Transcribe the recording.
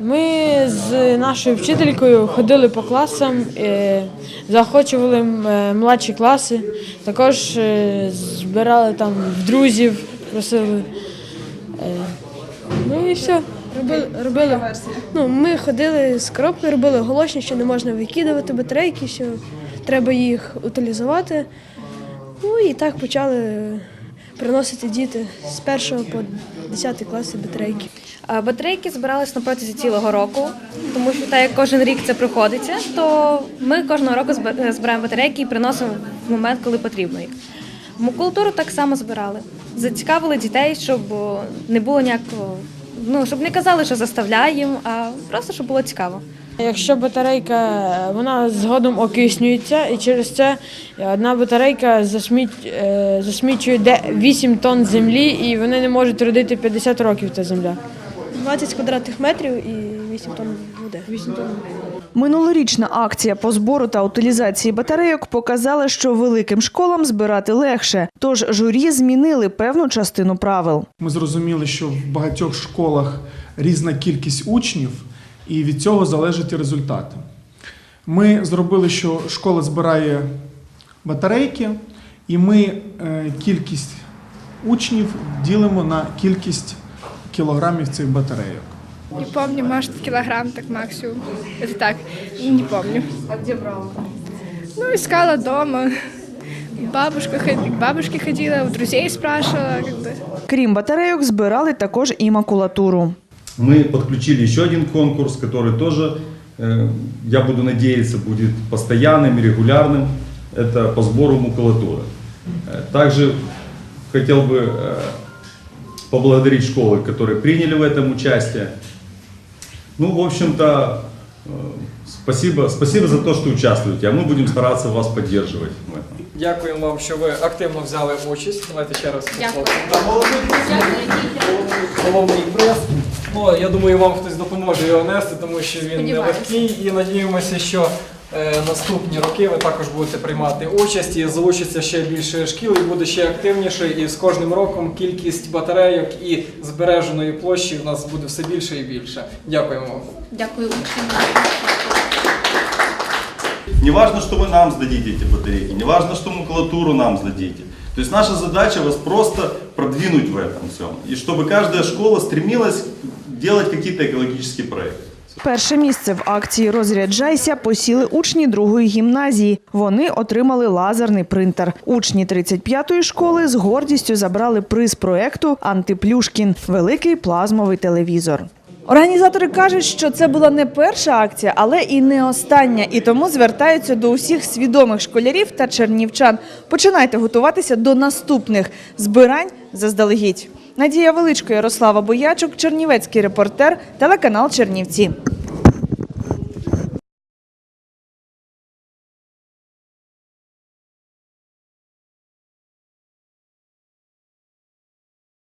Ми з нашою вчителькою ходили по класам, е, заохочували е, младші класи, також е, збирали там друзів, просили. Ну і все. Робили, робили. Ну, ми ходили з коробкою, робили оголошення, що не можна викидувати батарейки, що треба їх утилізувати. Ну і так почали приносити діти з першого по 10 класи батарейки. Батарейки збирались на протязі цілого року, тому що так як кожен рік це приходиться, то ми кожного року збираємо батарейки і приносимо в момент, коли потрібно їх. Макулатуру так само збирали. Зацікавили дітей, щоб не було ніякого, ну щоб не казали, що заставляємо, а просто щоб було цікаво. Якщо батарейка вона згодом окиснюється, і через це одна батарейка е, засмічує де- 8 тонн землі, і вони не можуть родити 50 років та земля. 20 квадратних метрів і 8 тонн води. 8 тонн. Минулорічна акція по збору та утилізації батарейок показала, що великим школам збирати легше. Тож журі змінили певну частину правил. Ми зрозуміли, що в багатьох школах різна кількість учнів, і від цього залежать і результати. Ми зробили, що школа збирає батарейки, і ми е, кількість учнів ділимо на кількість кілограмів цих батарейок. Не помню, может, килограмм так максимум. Это так, не помню. А где брала? Ну, искала дома. Бабушка, к бабушке ходила, у друзей спрашивала, как бы. Крім батарейок, збирали також і макулатуру. Мы подключили еще один конкурс, который тоже, э, я буду надеяться, будет постоянным и регулярным. Это по сбору макулатуры. Э, Также хотел бы э, поблагодарить школы, которые приняли в этом участие. Ну, в общем-то, э, спасибо, спасибо за то, что участвуете, а мы будем стараться вас поддерживать в этом. Дякуємо вам, що ви активно взяли участь. Давайте ще раз Дякую. Головний, головний приз. Ну, я думаю, вам хтось допоможе його нести, тому що він нелегкий. І надіємося, що е, наступні роки ви також будете приймати участь і залучиться ще більше шкіл і буде ще активніше. І з кожним роком кількість батарейок і збереженої площі в нас буде все більше і більше. Дякуємо вам. Дякую учням. Не важно, что вы нам сдадите эти батарейки, не важно, что макулатуру нам сдадите. То есть наша задача вас просто продвинуть в этом всем. И чтобы каждая школа стремилась делать какие-то экологические проекты. Перше місце в акції Розряджайся посіли учні другої гімназії. Вони отримали лазерний принтер. Учні 35-ї школи з гордістю забрали приз проекту Антиплюшкін великий плазмовий телевізор. Організатори кажуть, що це була не перша акція, але і не остання, і тому звертаються до усіх свідомих школярів та чернівчан. Починайте готуватися до наступних збирань заздалегідь. Надія Величко, Ярослава Боячук, Чернівецький репортер, телеканал Чернівці.